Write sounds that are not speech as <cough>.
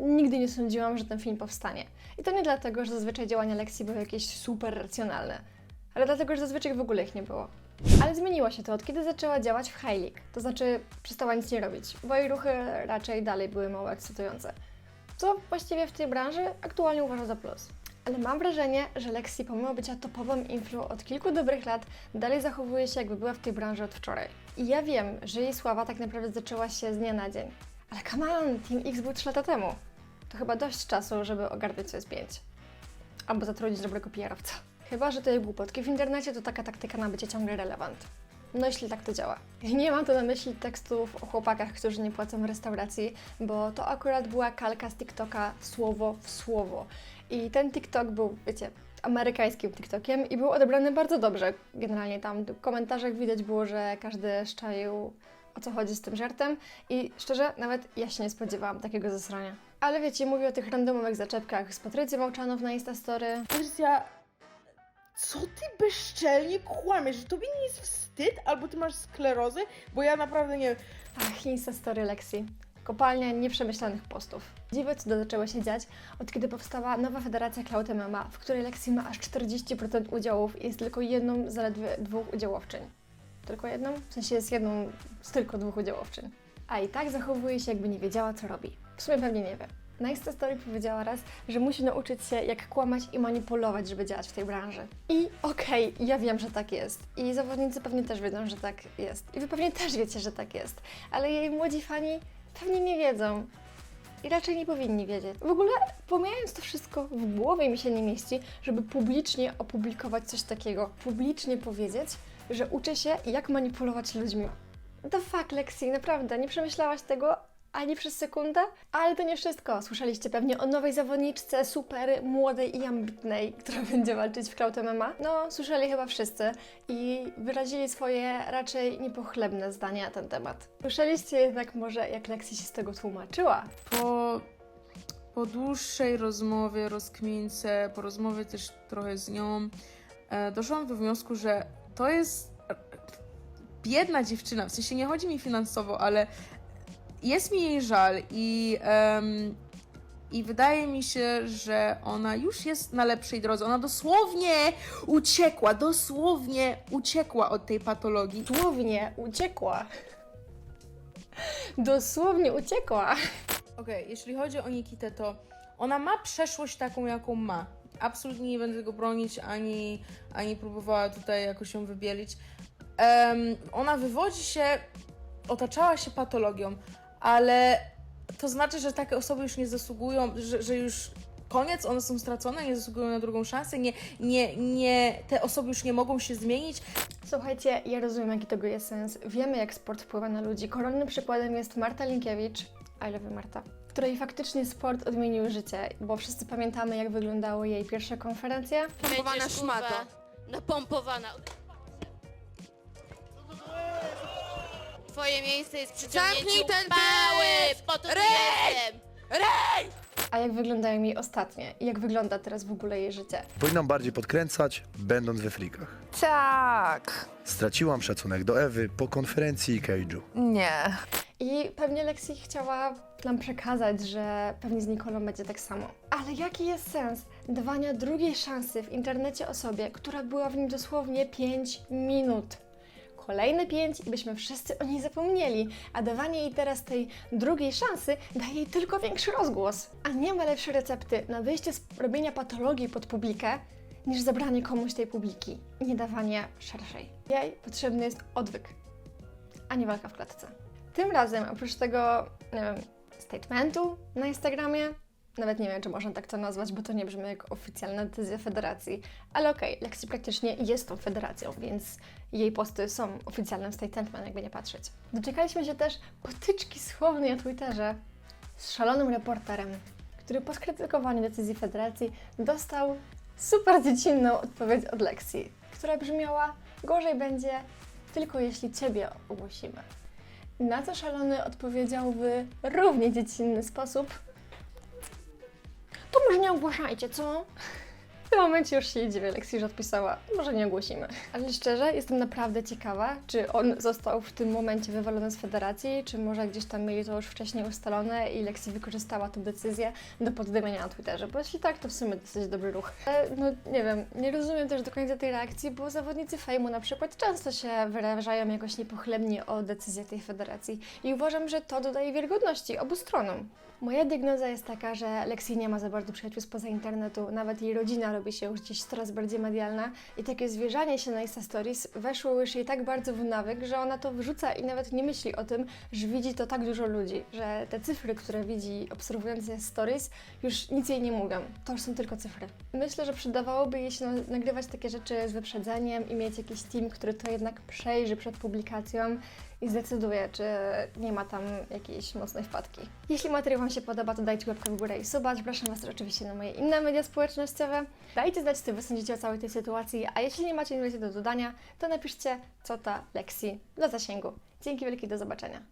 Nigdy nie sądziłam, że ten film powstanie. I to nie dlatego, że zazwyczaj działania Lexi były jakieś super racjonalne, ale dlatego, że zazwyczaj w ogóle ich nie było. Ale zmieniło się to od kiedy zaczęła działać w High League, to znaczy przestała nic nie robić, bo jej ruchy raczej dalej były mało ekscytujące. Co właściwie w tej branży aktualnie uważa za plus. Ale mam wrażenie, że Lexi pomimo bycia topową influ od kilku dobrych lat dalej zachowuje się jakby była w tej branży od wczoraj. I ja wiem, że jej sława tak naprawdę zaczęła się z dnia na dzień. Ale come on, Team X był 3 lata temu. To chyba dość czasu, żeby ogarnąć jest 5. Albo zatrudnić dobrego PR-owca. Chyba, że te jej głupotki w internecie to taka taktyka na bycie ciągle relevant. No jeśli tak to działa. Nie mam tu na myśli tekstów o chłopakach, którzy nie płacą w restauracji, bo to akurat była kalka z TikToka słowo w słowo. I ten TikTok był, wiecie, amerykańskim TikTokiem i był odebrany bardzo dobrze. Generalnie tam w komentarzach widać było, że każdy szczaił o co chodzi z tym żartem i szczerze, nawet ja się nie spodziewałam takiego zasrania. Ale wiecie, mówię o tych randomowych zaczepkach z Patrycją Mołczanow na Instastory, Patrycja, co ty bezczelnie kłamiesz? Że tobie nie jest wstyd? Albo ty masz sklerozę? Bo ja naprawdę nie wiem. Ach, Instastory Lexi. Kopalnia nieprzemyślanych postów. Dziwy cuda zaczęły się dziać, od kiedy powstała nowa federacja Cloud MMA, w której Lexi ma aż 40% udziałów i jest tylko jedną z zaledwie dwóch udziałowczyń. Tylko jedną? W sensie jest jedną z tylko dwóch udziałowczyń. A i tak zachowuje się, jakby nie wiedziała, co robi. W sumie pewnie nie wie. Na Instastory powiedziała raz, że musi nauczyć się, jak kłamać i manipulować, żeby działać w tej branży. I okej, ja wiem, że tak jest. I zawodnicy pewnie też wiedzą, że tak jest. I wy pewnie też wiecie, że tak jest. Ale jej młodzi fani pewnie nie wiedzą. I raczej nie powinni wiedzieć. W ogóle, pomijając to wszystko, w głowie mi się nie mieści, żeby publicznie opublikować coś takiego. Publicznie powiedzieć, że uczę się, jak manipulować ludźmi. The fuck, Lexi, naprawdę, nie przemyślałaś tego ani przez sekundę? Ale to nie wszystko. Słyszeliście pewnie o nowej zawodniczce, super młodej i ambitnej, <laughs> która będzie walczyć w Cloud MMA? No, słyszeli chyba wszyscy i wyrazili swoje raczej niepochlebne zdania na ten temat. Słyszeliście jednak może, jak Lexi się z tego tłumaczyła? Po, po dłuższej rozmowie, rozkmince, po rozmowie też trochę z nią, e, doszłam do wniosku, że to jest biedna dziewczyna. W sensie nie chodzi mi finansowo, ale jest mi jej żal i, em, i wydaje mi się, że ona już jest na lepszej drodze. Ona dosłownie uciekła, dosłownie uciekła od tej patologii. Dosłownie uciekła. Dosłownie uciekła. Okej, jeśli chodzi o Nikitę, to ona ma przeszłość taką, jaką ma. Absolutnie nie będę tego bronić, ani, ani próbowała tutaj jakoś ją wybielić. Em, ona wywodzi się, otaczała się patologią, ale to znaczy, że takie osoby już nie zasługują, że, że już koniec, one są stracone, nie zasługują na drugą szansę, nie, nie, nie, te osoby już nie mogą się zmienić. Słuchajcie, ja rozumiem, jaki tego jest sens. Wiemy, jak sport wpływa na ludzi. Kolejnym przykładem jest Marta Linkiewicz, I love you, Marta, której faktycznie sport odmienił życie, bo wszyscy pamiętamy, jak wyglądały jej pierwsze konferencje. Pompowana kurwa, Napompowana. Twoje miejsce jest przy Zamknij ciągnięciu ten pały! pysk! Po to tu Rej! jestem! A jak wyglądają jej ostatnie i jak wygląda teraz w ogóle jej życie. Powinnam bardziej podkręcać, będąc we frikach. Tak. Straciłam szacunek do Ewy po konferencji i Cage'u. Nie. I pewnie Lexi chciała nam przekazać, że pewnie z Nikolą będzie tak samo. Ale jaki jest sens dawania drugiej szansy w internecie osobie, która była w nim dosłownie 5 minut? Kolejne 5 i byśmy wszyscy o niej zapomnieli, a dawanie jej teraz tej drugiej szansy daje jej tylko większy rozgłos. A nie ma lepszej recepty na wyjście z robienia patologii pod publikę, niż zabranie komuś tej publiki i nie dawanie szerszej. Jej potrzebny jest odwyk, a nie walka w klatce. Tym razem, oprócz tego, nie wiem, statementu na Instagramie, nawet nie wiem, czy można tak to nazwać, bo to nie brzmi jak oficjalna decyzja federacji, ale okej, Lexi praktycznie jest tą federacją, więc jej posty są oficjalnym statementem, jakby nie patrzeć. Doczekaliśmy się też potyczki słownej na Twitterze z szalonym reporterem, który po skrytykowaniu decyzji federacji dostał super dziecinną odpowiedź od Lexi, która brzmiała: Gorzej będzie tylko jeśli Ciebie ogłosimy. Na co szalony odpowiedział w równie dziecinny sposób: nie ogłaszajcie, co? W tym momencie już się dziwię, Lexi, że odpisała, może nie ogłosimy. Ale szczerze, jestem naprawdę ciekawa, czy on został w tym momencie wywalony z federacji, czy może gdzieś tam mieli to już wcześniej ustalone i Lexi wykorzystała tę decyzję do poddymiania na Twitterze, bo jeśli tak, to w sumie dosyć dobry ruch. Ale, no nie wiem, nie rozumiem też do końca tej reakcji, bo zawodnicy fejmu na przykład często się wyrażają jakoś niepochlebnie o decyzjach tej federacji i uważam, że to dodaje wiarygodności obu stronom. Moja diagnoza jest taka, że Lexi nie ma za bardzo przyjaciół spoza internetu, nawet jej rodzina robi się już gdzieś coraz bardziej medialna i takie zwierzanie się na Insta Stories weszło już jej tak bardzo w nawyk, że ona to wrzuca i nawet nie myśli o tym, że widzi to tak dużo ludzi, że te cyfry, które widzi obserwując je Stories już nic jej nie mówią, to już są tylko cyfry. Myślę, że przydawałoby jej się na- nagrywać takie rzeczy z wyprzedzeniem i mieć jakiś team, który to jednak przejrzy przed publikacją i zdecyduje, czy nie ma tam jakiejś mocnej wpadki. Jeśli materiał Wam się podoba, to dajcie łapkę w górę i suba. Zapraszam Was oczywiście na moje inne media społecznościowe. Dajcie znać, co Wy sądzicie o całej tej sytuacji, a jeśli nie macie nic do dodania, to napiszcie, co ta Lexi do zasięgu. Dzięki wielkie, do zobaczenia.